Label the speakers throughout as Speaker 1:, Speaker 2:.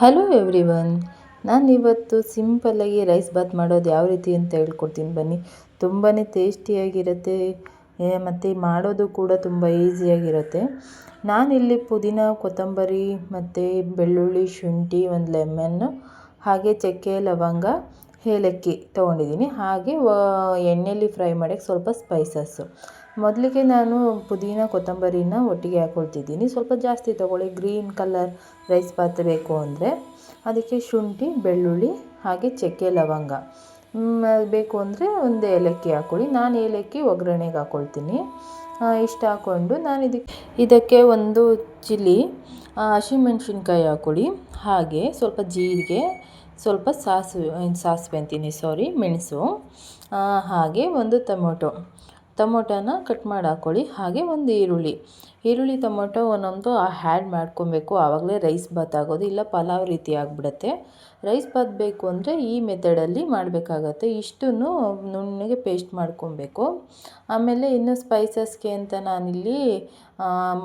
Speaker 1: Hello everyone ನಾನು ಇವತ್ತು ಸಿಂಪಲ್ಲಾಗಿ ರೈಸ್ ಬಾತ್ ಮಾಡೋದು ಯಾವ ರೀತಿ ಅಂತ ಹೇಳ್ಕೊಡ್ತೀನಿ ಬನ್ನಿ. ತುಂಬಾ ಟೇಸ್ಟಿಯಾಗಿರುತ್ತೆ ಮತ್ತು ಮಾಡೋದು ಕೂಡ ತುಂಬ ಈಸಿಯಾಗಿರುತ್ತೆ ನಾನಿಲ್ಲಿ ಪುದೀನ, ಕೊತ್ತಂಬರಿ, ಮತ್ತು ಬೆಳ್ಳುಳ್ಳಿ, ಶುಂಠಿ, ಒಂದು ಲೆಮನ್ನು ಹಾಗೆ ಚಕ್ಕೆ, ಲವಂಗ ಏಲಕ್ಕಿ ತೊಗೊಂಡಿದ್ದೀನಿ. ಹಾಗೆ ಎಣ್ಣೆಯಲ್ಲಿ ಫ್ರೈ ಮಾಡೋಕ್ಕೆ ಸ್ವಲ್ಪ ಸ್ಪೈಸಸ್ಸು ಮೊದಲಿಗೆ ನಾನು ಪುದೀನ, ಕೊತ್ತಂಬರಿನ ಒಟ್ಟಿಗೆ ಹಾಕ್ಕೊಳ್ತಿದ್ದೀನಿ ಸ್ವಲ್ಪ ಜಾಸ್ತಿ ತೊಗೊಳ್ಳಿ. ಗ್ರೀನ್ ಕಲರ್ ರೈಸ್ ಬಾತ್ ಬೇಕು ಅಂದರೆ ಅದಕ್ಕೆ ಶುಂಠಿ, ಬೆಳ್ಳುಳ್ಳಿ, ಹಾಗೆ ಚಕ್ಕೆ ಲವಂಗ. ಬೇಕು ಅಂದರೆ ಒಂದು ಏಲಕ್ಕಿ ಹಾಕ್ಕೊಳ್ಳಿ ನಾನು ಏಲಕ್ಕಿ ಒಗ್ಗರಣೆಗೆ ಹಾಕ್ಕೊಳ್ತೀನಿ ಇಷ್ಟು ಹಾಕ್ಕೊಂಡು ನಾನು ಇದಕ್ಕೆ ಇದಕ್ಕೆ ಒಂದು ಚಿಲ್ಲಿ ಹಸಿಮೆಣ್ಸಿನ್ಕಾಯಿ ಹಾಕ್ಕೊಳ್ಳಿ ಹಾಗೆ ಸ್ವಲ್ಪ ಜೀರಿಗೆ ಸ್ವಲ್ಪ ಸಾಸಿವೆ ಸಾಸಿವೆ ಅಂತೀನಿ ಸಾರಿ ಮೆಣಸು ಹಾಗೆ ಒಂದು ಟೊಮೊಟೊ. ಟೊಮೊಟೊನ ಕಟ್ ಮಾಡಿ ಹಾಕ್ಕೊಳ್ಳಿ ಹಾಗೆ ಒಂದು ಈರುಳ್ಳಿ. ಈರುಳ್ಳಿ, ಟೊಮೊಟೊ ಒಂದೊಂದು ಹ್ಯಾಡ್ ಮಾಡ್ಕೊಬೇಕು. ಆವಾಗಲೇ ರೈಸ್ ಬಾತ್ ಆಗೋದು, ಇಲ್ಲ ಪಲಾವ್ ರೀತಿ ಆಗಿಬಿಡತ್ತೆ. ರೈಸ್ ಬಾತ್ ಬೇಕು ಅಂದರೆ ಈ ಮೆಥಡಲ್ಲಿ ಮಾಡಬೇಕಾಗತ್ತೆ. ಇಷ್ಟನ್ನು ನುಣ್ಣಗೆ ಪೇಸ್ಟ್ ಮಾಡ್ಕೊಬೇಕು. ಆಮೇಲೆ ಇನ್ನು ಸ್ಪೈಸಸ್ಗೆ ಅಂತ ನಾನಿಲ್ಲಿ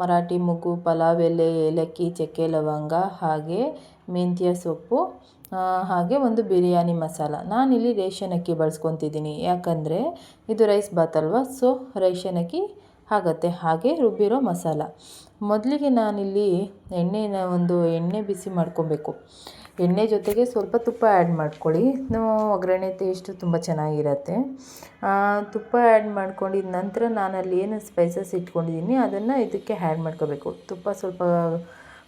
Speaker 1: ಮರಾಠಿ ಮೊಗ್ಗು, ಪಲಾವ್, ಎಲೆ, ಏಲಕ್ಕಿ, ಚಕ್ಕೆ, ಲವಂಗ, ಹಾಗೆ ಮೆಂತ್ಯ ಸೊಪ್ಪು ಹಾಗೆ ಒಂದು ಬಿರಿಯಾನಿ ಮಸಾಲ. ನಾನಿಲ್ಲಿ ರೇಷನ್ ಅಕ್ಕಿ ಬಳಸ್ಕೊತಿದ್ದೀನಿ. ಯಾಕಂದರೆ ಇದು ರೈಸ್ ಬಾತ್ ಅಲ್ವಾ? ಸೊ ರೇಷನ್ ಅಕ್ಕಿ ಆಗುತ್ತೆ. ಹಾಗೆ ರುಬ್ಬಿರೋ ಮಸಾಲ. ಮೊದಲಿಗೆ ನಾನಿಲ್ಲಿ ಎಣ್ಣೆನ ಒಂದು ಎಣ್ಣೆ ಬಿಸಿ ಮಾಡ್ಕೊಬೇಕು. ಎಣ್ಣೆ ಜೊತೆಗೆ ಸ್ವಲ್ಪ ತುಪ್ಪ ಆ್ಯಡ್ ಮಾಡ್ಕೊಳ್ಳಿ. ಒಗ್ಗರಣೆ ಟೇಸ್ಟ್ ತುಂಬ ಚೆನ್ನಾಗಿರತ್ತೆ. ತುಪ್ಪ ಆ್ಯಡ್ ಮಾಡ್ಕೊಂಡಿದ ನಂತರ ನಾನಲ್ಲಿ ಏನು ಸ್ಪೈಸಸ್ ಇಟ್ಕೊಂಡಿದ್ದೀನಿ ಅದನ್ನು ಇದಕ್ಕೆ ಆ್ಯಡ್ ಮಾಡ್ಕೋಬೇಕು. ತುಪ್ಪ ಸ್ವಲ್ಪ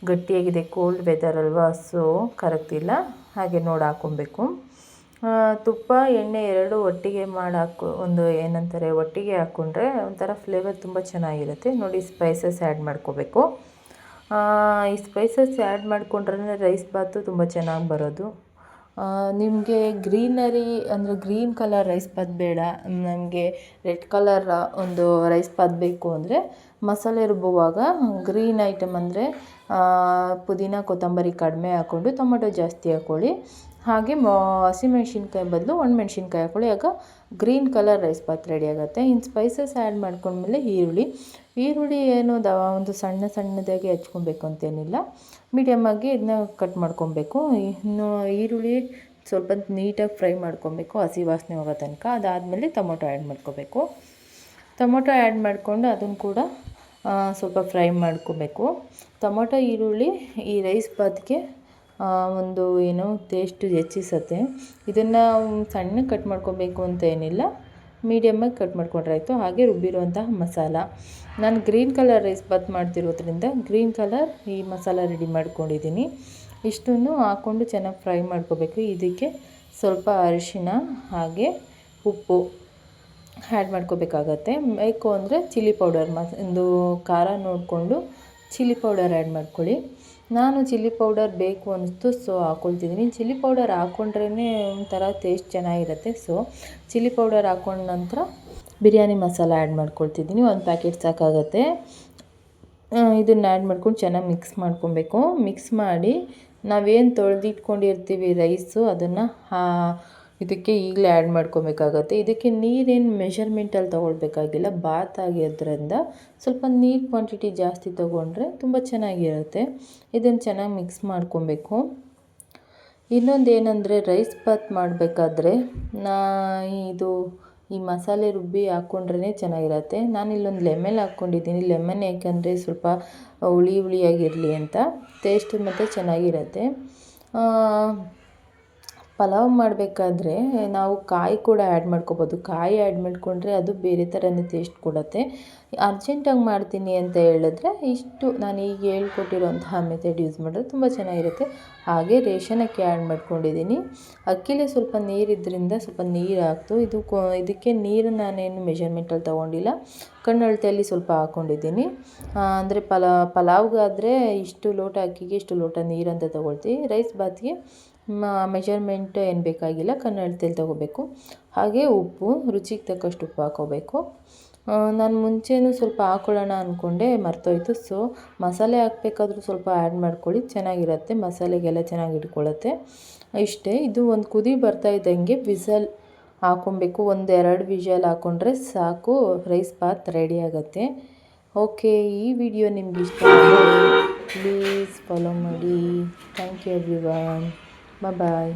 Speaker 1: ಗಟ್ಟಿಯಾಗಿದೆ ಕೋಲ್ಡ್ ವೆದರ್ ಅಲ್ವಾ? ಸೊ ಕರಗ್ತಿಲ್ಲ ಹಾಗೆ ನೋಡಿ ಹಾಕ್ಕೊಬೇಕು ತುಪ್ಪ, ಎಣ್ಣೆ ಎರಡು ಒಟ್ಟಿಗೆ ಮಾಡಿ ಹಾಕು ಒಂದು ಏನಂತಾರೆ, ಒಟ್ಟಿಗೆ ಹಾಕ್ಕೊಂಡ್ರೆ ಒಂಥರ ಫ್ಲೇವರ್ ತುಂಬ ಚೆನ್ನಾಗಿರುತ್ತೆ. ನೋಡಿ ಸ್ಪೈಸಸ್ ಆ್ಯಡ್ ಮಾಡ್ಕೋಬೇಕು. ಈ ಸ್ಪೈಸಸ್ ಆ್ಯಡ್ ಮಾಡಿಕೊಂಡ್ರೆ ರೈಸ್ ಬಾತು ತುಂಬ ಚೆನ್ನಾಗಿ ಬರೋದು. ನಿಮಗೆ ಗ್ರೀನರಿ ಅಂದರೆ ಗ್ರೀನ್ ಕಲರ್ ರೈಸ್ ಬಾತ್ ಬೇಡ. ನಮಗೆ ರೆಡ್ ಕಲರ್ ಒಂದು ರೈಸ್ ಬಾತ್ ಬೇಕು ಅಂದರೆ ಮಸಾಲೆ ರುಬ್ಬುವಾಗ ಗ್ರೀನ್ ಐಟಮ್ ಅಂದರೆ ಪುದೀನ, ಕೊತ್ತಂಬರಿ ಕಡಿಮೆ ಹಾಕ್ಕೊಂಡು ಟೊಮೊಟೊ ಜಾಸ್ತಿ ಹಾಕ್ಕೊಳ್ಳಿ. ಹಾಗೆ ಹಸಿಮೆಣ್ಸಿನ್ಕಾಯಿ ಬದಲು ಒಣಮೆಣ್ಸಿನ್ಕಾಯಿ ಹಾಕ್ಕೊಳ್ಳಿ. ಆಗ green colour rice bath ready ಆಗುತ್ತೆ. ಇನ್ನು ಸ್ಪೈಸಸ್ ಆ್ಯಡ್ ಮಾಡ್ಕೊಂಡ್ಮೇಲೆ ಈರುಳ್ಳಿ. ಈರುಳ್ಳಿ ಏನು ದ, ಒಂದು ಸಣ್ಣ ಸಣ್ಣದಾಗಿ ಹಚ್ಕೊಬೇಕು ಅಂತೇನಿಲ್ಲ. ಮೀಡಿಯಮ್ಮಾಗಿ ಇದನ್ನ ಕಟ್ ಮಾಡ್ಕೊಬೇಕು. ಇನ್ನು ಈರುಳ್ಳಿ ಸ್ವಲ್ಪ ನೀಟಾಗಿ ಫ್ರೈ ಮಾಡ್ಕೊಬೇಕು. ಹಸಿ ವಾಸನೆ ಹೋಗೋ ತನಕ. ಅದಾದಮೇಲೆ ಟೊಮೊಟೊ ಆ್ಯಡ್ ಮಾಡ್ಕೋಬೇಕು. ಟೊಮೊಟೊ ಆ್ಯಡ್ ಮಾಡಿಕೊಂಡು ಅದನ್ನು ಕೂಡ ಸ್ವಲ್ಪ ಫ್ರೈ ಮಾಡ್ಕೋಬೇಕು. ಟೊಮೊಟೊ, ಈರುಳ್ಳಿ, ಈ ರೈಸ್ ಬಾತ್ಗೆ ಒಂದು ಏನು ಟೇಸ್ಟ್ ಹೆಚ್ಚಿಸತ್ತೆ. ಇದನ್ನು ಸಣ್ಣ ಕಟ್ ಮಾಡ್ಕೊಬೇಕು ಅಂತ ಏನಿಲ್ಲ. ಮೀಡಿಯಮ್ಮಾಗಿ ಕಟ್ ಮಾಡ್ಕೊಂಡ್ರೆ ಆಯಿತು. ಹಾಗೆ ರುಬ್ಬಿರುವಂತಹ ಮಸಾಲ. ನಾನು ಗ್ರೀನ್ ಕಲರ್ ರೈಸ್ ಬಾತ್ ಮಾಡ್ತಿರೋದ್ರಿಂದ ಗ್ರೀನ್ ಕಲರ್ ಈ ಮಸಾಲ ರೆಡಿ ಮಾಡ್ಕೊಂಡಿದ್ದೀನಿ ಇಷ್ಟನ್ನು ಹಾಕ್ಕೊಂಡು ಚೆನ್ನಾಗಿ ಫ್ರೈ ಮಾಡ್ಕೋಬೇಕು. ಇದಕ್ಕೆ ಸ್ವಲ್ಪ ಅರಿಶಿನ ಹಾಗೆ ಉಪ್ಪು. ಆ್ಯಡ್ ಮಾಡ್ಕೋಬೇಕಾಗತ್ತೆ. ಬೇಕು ಅಂದರೆ ಚಿಲ್ಲಿ ಪೌಡರ್ ಮಸ್ ಒಂದು ಖಾರ ನೋಡಿಕೊಂಡು ಚಿಲ್ಲಿ ಪೌಡರ್ ಆ್ಯಡ್ ಮಾಡ್ಕೊಳ್ಳಿ. ನಾನು ಚಿಲ್ಲಿ ಪೌಡರ್ ಬೇಕು ಅನಿಸ್ತು ಸೊ ಹಾಕ್ಕೊಳ್ತಿದ್ದೀನಿ ಚಿಲ್ಲಿ ಪೌಡರ್ ಹಾಕ್ಕೊಂಡ್ರೇ ಒಂಥರ ಟೇಸ್ಟ್ ಚೆನ್ನಾಗಿರುತ್ತೆ. ಸೊ ಚಿಲ್ಲಿ ಪೌಡರ್ ಹಾಕ್ಕೊಂಡ ನಂತರ ಬಿರಿಯಾನಿ ಮಸಾಲ ಆ್ಯಡ್ ಮಾಡ್ಕೊಳ್ತಿದ್ದೀನಿ. ಒಂದು ಪ್ಯಾಕೆಟ್ ಸಾಕಾಗುತ್ತೆ. ಇದನ್ನು ಆ್ಯಡ್ ಮಾಡ್ಕೊಂಡು ಚೆನ್ನಾಗಿ ಮಿಕ್ಸ್ ಮಾಡ್ಕೊಬೇಕು. ಮಿಕ್ಸ್ ಮಾಡಿ ನಾವೇನು ತೊಳೆದಿಟ್ಕೊಂಡಿರ್ತೀವಿ ರೈಸು ಅದನ್ನು ಇದಕ್ಕೆ ಈಗಲೇ ಆ್ಯಡ್ ಮಾಡ್ಕೊಬೇಕಾಗತ್ತೆ. ಇದಕ್ಕೆ ನೀರೇನು ಮೆಷರ್ಮೆಂಟಲ್ಲಿ ತೊಗೊಳ್ಬೇಕಾಗಿಲ್ಲ. ಬಾತ್ ಆಗಿರೋದ್ರಿಂದ ಸ್ವಲ್ಪ ನೀರು ಕ್ವಾಂಟಿಟಿ ಜಾಸ್ತಿ ತೊಗೊಂಡ್ರೆ ತುಂಬ ಚೆನ್ನಾಗಿರುತ್ತೆ. ಇದನ್ನು ಚೆನ್ನಾಗಿ ಮಿಕ್ಸ್ ಮಾಡ್ಕೊಬೇಕು. ಇನ್ನೊಂದು ಏನಂದರೆ ರೈಸ್ ಬಾತ್ ಮಾಡಬೇಕಾದ್ರೆ ನಾ ಇದು ಈ ಮಸಾಲೆ ರುಬ್ಬಿ ಹಾಕ್ಕೊಂಡ್ರೇ ಚೆನ್ನಾಗಿರುತ್ತೆ. ನಾನು ಇಲ್ಲೊಂದು ಲೆಮನ್ ಹಾಕ್ಕೊಂಡಿದ್ದೀನಿ ಲೆಮನ್ ಯಾಕಂದರೆ ಸ್ವಲ್ಪ ಹುಳಿ ಹುಳಿಯಾಗಿರಲಿ ಅಂತ. ಟೇಸ್ಟ್ ಮತ್ತು ಚೆನ್ನಾಗಿರತ್ತೆ. ಪಲಾವ್ ಮಾಡಬೇಕಾದ್ರೆ ನಾವು ಕಾಯಿ ಕೂಡ ಆ್ಯಡ್ ಮಾಡ್ಕೊಬೋದು. ಕಾಯಿ ಆ್ಯಡ್ ಮಾಡಿಕೊಂಡ್ರೆ ಅದು ಬೇರೆ ಥರನೇ ಟೇಸ್ಟ್ ಕೊಡುತ್ತೆ. ಅರ್ಜೆಂಟಾಗಿ ಮಾಡ್ತೀನಿ ಅಂತ ಹೇಳಿದ್ರೆ ಇಷ್ಟು ನಾನು ಈಗ ಹೇಳ್ಕೊಟ್ಟಿರೋಂತಹ ಮೆಥಡ್ ಯೂಸ್ ಮಾಡಿದ್ರೆ ತುಂಬ ಚೆನ್ನಾಗಿರುತ್ತೆ. ಹಾಗೆ ರೇಷನ್ ಅಕ್ಕಿ ಆ್ಯಡ್ ಮಾಡ್ಕೊಂಡಿದ್ದೀನಿ. ಅಕ್ಕಿಲೇ ಸ್ವಲ್ಪ ನೀರಿದ್ದರಿಂದ ಸ್ವಲ್ಪ ನೀರು ಹಾಕ್ತು ಇದು ಇದಕ್ಕೆ ನೀರು ನಾನೇನು ಮೆಷರ್ಮೆಂಟಲ್ಲಿ ತೊಗೊಂಡಿಲ್ಲ. ಕಣ್ಣಳತೆಯಲ್ಲಿ ಸ್ವಲ್ಪ ಹಾಕ್ಕೊಂಡಿದ್ದೀನಿ ಅಂದರೆ ಪಲಾ, ಪಲಾವ್ಗಾದರೆ ಇಷ್ಟು ಲೋಟ ಅಕ್ಕಿಗೆ ಇಷ್ಟು ಲೋಟ ನೀರು ಅಂತ ತೊಗೊಳ್ತೀವಿ. ರೈಸ್ ಬಾತ್ಗೆ ಮೆಜರ್ಮೆಂಟ್ ಏನು ಬೇಕಾಗಿಲ್ಲ, ಕನ್ನಡದಲ್ಲಿ ತೊಗೋಬೇಕು. ಹಾಗೆ ಉಪ್ಪು, ರುಚಿಗೆ ತಕ್ಕಷ್ಟು ಉಪ್ಪು ಹಾಕ್ಕೋಬೇಕು ನಾನು ಮುಂಚೆಯೂ ಸ್ವಲ್ಪ ಹಾಕ್ಕೊಳ್ಳೋಣ ಅಂದ್ಕೊಂಡೆ ಮರ್ತೋಯ್ತು. ಸೊ ಮಸಾಲೆ ಹಾಕ್ಬೇಕಾದ್ರೂ ಸ್ವಲ್ಪ ಆ್ಯಡ್ ಮಾಡ್ಕೊಳ್ಳಿ, ಚೆನ್ನಾಗಿರುತ್ತೆ. ಮಸಾಲೆಗೆಲ್ಲ ಚೆನ್ನಾಗಿ ಇಟ್ಕೊಳ್ಳುತ್ತೆ. ಇಷ್ಟೇ, ಇದು ಒಂದು ಕುದಿ ಬರ್ತಾ ಇದ್ದಂಗೆ ವಿಸಲ್ ಹಾಕ್ಕೊಬೇಕು. ಒಂದು ಎರಡು ವಿಷಲ್ ಹಾಕ್ಕೊಂಡ್ರೆ ಸಾಕು ರೈಸ್ ಬಾತ್ ರೆಡಿ ಆಗುತ್ತೆ. ಓಕೆ ಈ ವಿಡಿಯೋ ನಿಮ್ಗೆ ಇಷ್ಟ ಪ್ಲೀಸ್ ಫಾಲೋ ಮಾಡಿ. Thank you everyone bye